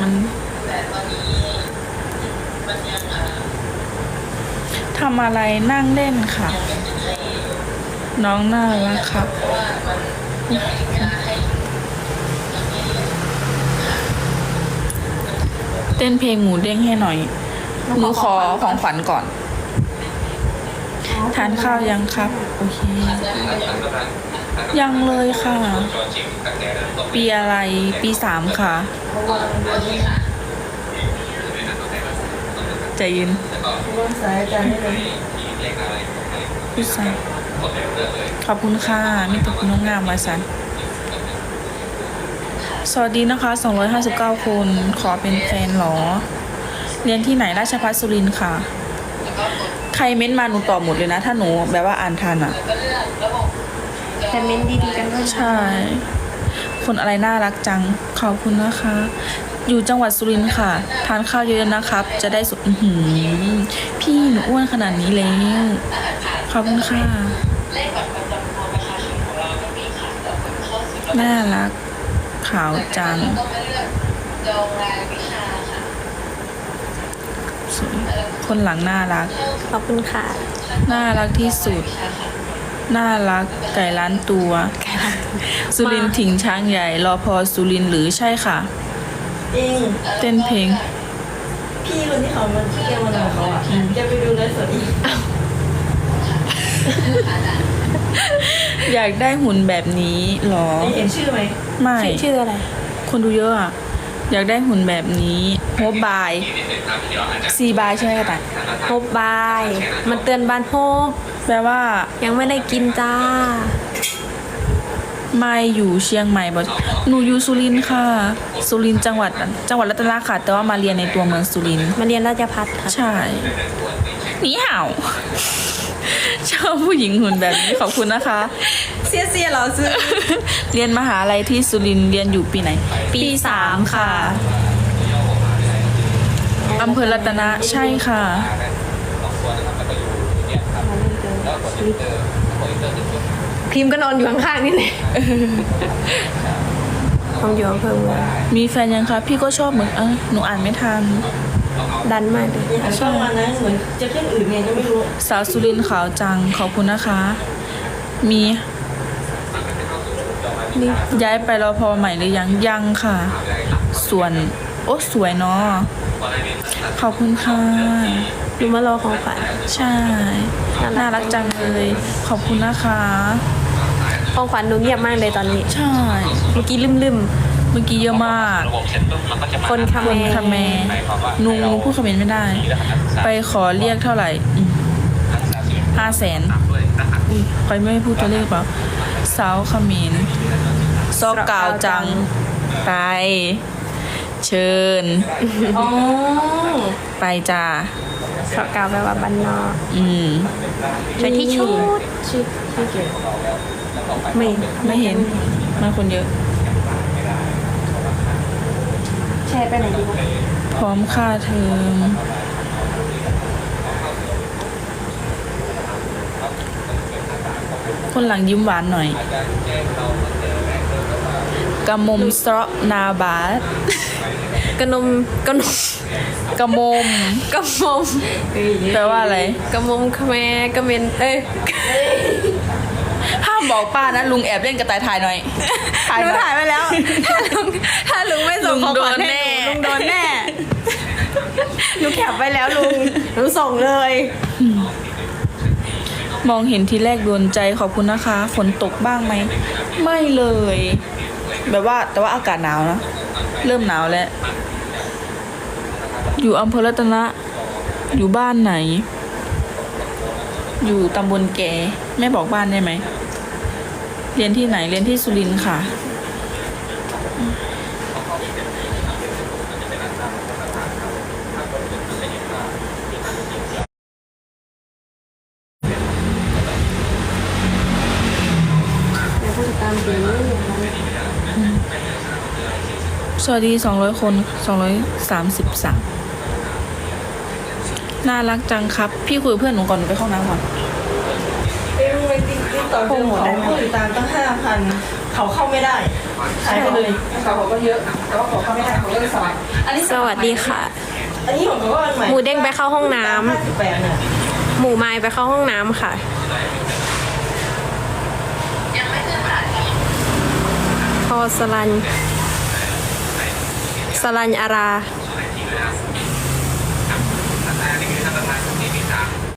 มันทำอะไรนั่งเล่นค่ะ น้องน่ารักครับเต้นเพลงหมูเด้งให้หน่อยหนูขอของขวัญก่อน ทานข้าวยังครับ โอเค ยังเลยค่ะ ปีอะไรปีสามค่ะ ใจเย็นวางสายอาจารย์ให้เลยขอบคุณค่ะมีแต่คุณน้องงามมาสันสวัสดีนะคะ 259 คน ขอเป็นแฟนเหรอ เรียนที่ไหนราชภัฏสุรินทร์ค่ะ ใครเม้นมาหนูตอบหมดเลยนะ ถ้าหนูแบบว่าอ่านทันอะ แต่เม้นต์ดีๆกันด้วยใช่ คนอะไรน่ารักจัง ขอบคุณนะคะ อยู่จังหวัดสุรินทร์ค่ะ ทานข้าวเยอะๆนะครับ จะได้สุขอื้อหือพี่หนูอ้วนขนาดนี้แล้ว ขอบคุณค่ะ น่ารัก ขาวจังสวยคนหลังน่ารัก ขอบคุณค่ะ น่ารักที่สุด น่ารักไก่ล้านตัว สุรินทร์ถิงช้างใหญ่รอพอสุรินทร์หรือใช่ค่ะ จริงเต้นเพลง พี่คนที่เขามันที่เรียนวันของเขาอะจะไปดูไลฟ์สดอีกอยากได้หุ่นแบบนี้หรอเห็นชื่อไหมไม่ชื่อชื่ออะไร คนดูเยอะอะ อยากได้หุ่นแบบนี้โฮบายซีบายใช่ไหมกระต่ายโฮปบาย มันเตือนบานโฮปแปลว่า ยังไม่ได้กินจ้า ไม่อยู่เชียงใหม่บ่หนูอยู่สุรินทร์ค่ะ สุรินทร์จังหวัด จังหวัดรัตนค่ะ แต่ว่ามาเรียนในตัวเมืองสุรินทร์มาเรียนราชพัฒค่ะ ใช่ หนีเห่า ชอบผู้หญิงหุ่นแบบนี้ขอบคุณนะคะ เสียเสียเราซื้อ เรียนมหาลัยที่สุรินทร์เรียนอยู่ปีไหน ปีสามค่ะอำเภอรัตนะใช่ค่ะ พิมพ์ก็นอนอยู่ข้างๆนี่แหละผมอยู่อำเภอเมืองมีแฟนยังคะ พี่ก็ชอบเหมือนเออหนูอ่านไม่ทัน ดันมากเลยอ่านช่องวันนะเหมือนจะขึ้นอื่นไงก็ไม่รู้ สาวสุรินทร์ขาวจังขอบคุณนะคะ มีนี่ย้ายไปรอพอใหม่หรือยังยังค่ะ ส่วน โอ้สวยเนาะขอบคุณค่ะหนูมารอของขวัญใช่ น่ารักจังเลย ขอบคุณนะคะ ของขวัญหนูเงียบมากเลยตอนนี้ ใช่ เมื่อกี้ลืม เมื่อกี้เยอะมากระบบเสร็จปุ๊บมันก็จะๆคนคาคเมนคาเมหนูหนูพูดคำเขมนไม่ได้ ไปขอเรียกเท่าไหร่ห้าแสนด้วยนะครับอุ้ยใครไม่พูดตัวเลขเปล่าสาวเขมรซอกกาวจังไป เชิญอ๋อไปจ้าสกาวแปลว่าบ้านนอกอืมใช้ที่ชุดชื่อชื่อเกี่ยวไม่ไม่เห็นมาคนเยอะ แชร์ไปไหนดีวะพร้อมค่าเทอมคนหลังยิ้มหวานหน่อยกระมมสระนาบาสกระนมกระนมกระมมกระมมแปลว่าอะไรกระมมคแมกระเมนเอ้ยห้าม บอกป้านะลุงแอบเล่นกระต่ายถ่ายหน่อยถ่ายหนูหน่อย ถ่ายไปแล้ว ถ้าลุงถ้าลุงไม่ส่งของขวัญให้หนูลุลุงงโดโดนนแน่ แน่หนูแคปไปแล้วลุงหนูส่งเลยมองเห็นทีแรกโดนใจขอบคุณนะคะฝนตกบ้างไหม ไม่เลย แบบว่าแต่ว่าอากาศหนาวนะเริ่มหนาวแล้ว อยู่อำเภอรัตนะ อยู่บ้านไหน อยู่ตำบลแกแม่บอกบ้านได้ไหม เรียนที่ไหนเรียนที่สุรินทร์ค่ะเดี๋ยวผู้ติดตามดีสวัสดีสองร้อยคนสองร้อยสามสิบสามน่ารักจังครับ พี่คุยกับเพื่อนหนูก่อนหนูไปเข้าห้องน้ำก่อนเป็นไป ต่อเดือนเขาผู้ติดตามตั้งห้าพันเขาเข้าไม่ได้ใช่เลยเขาบอกก็เยอะ แต่ว่าขอเข้าไม่ได้เขาก็เลยสอนอันนี้สวัสดีค่ะ อันนี้ของเขาก็อันใหม่หมูเด้งไปเข้าห้องน้ำห้าสิบแปดเนี่ยหมูไม้ไปเข้าห้องน้ำค่ะ พอสลัน สลันอารา